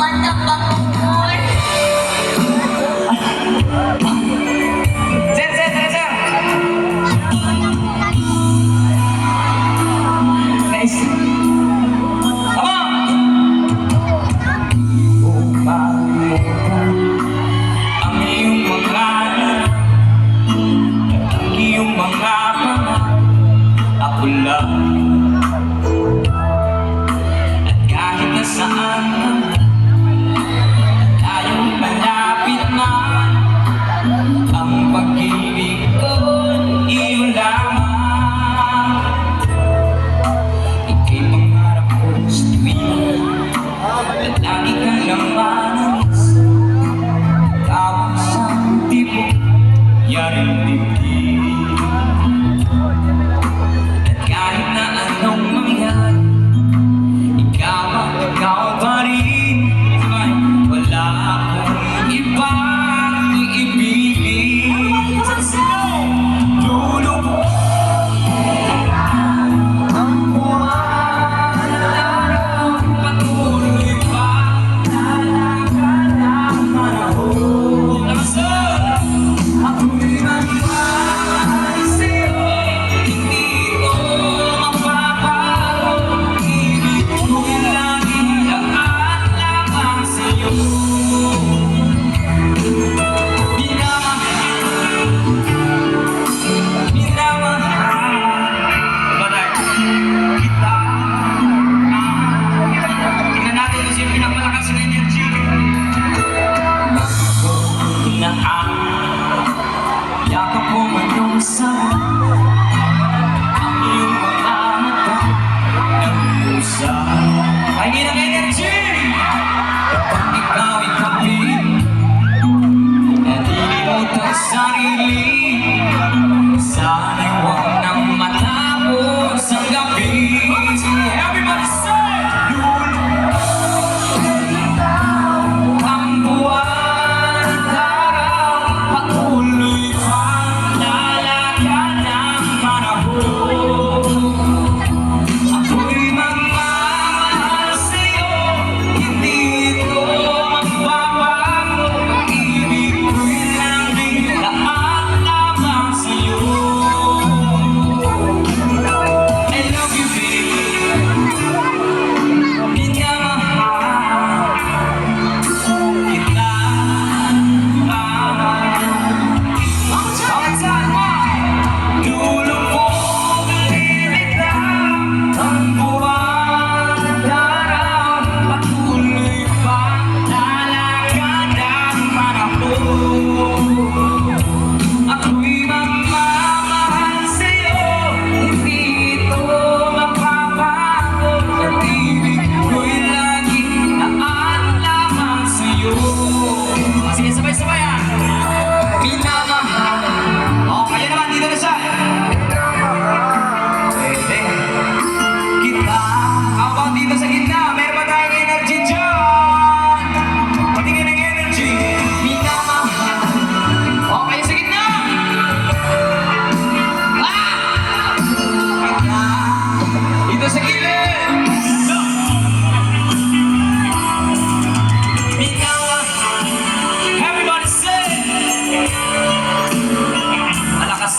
Wonderful. got in the key.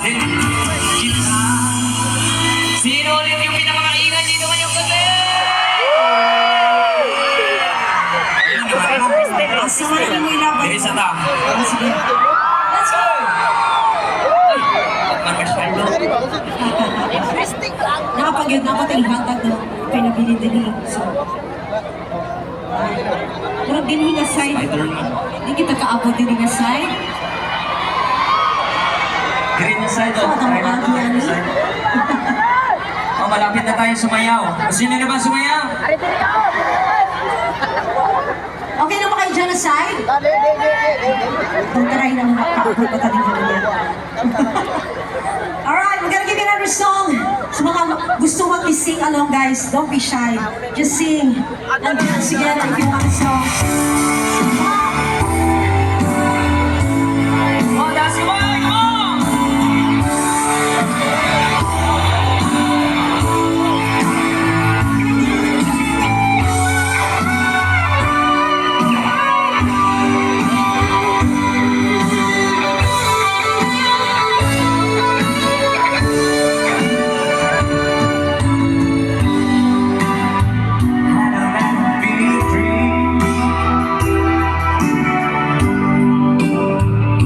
din kita. Sino ulit yung pinakamaingay dito ngayong gabi? Dili sa ta. Let's go! Nakapag-yod na ako tayong hatag na pinabili din So, pero din nga side. Di kita kaabot din nga side. Green yung side doon. Tama ka, Gian. Oh, malapit na tayo sumayaw. Sino na ba sumayaw? Okay na ba kayo dyan aside? Kung taray na mga kapatid ko niya. Alright, we're gonna give you another song. Sa mga gusto mag sing along guys, don't be shy. Just sing and dance together if you want songs.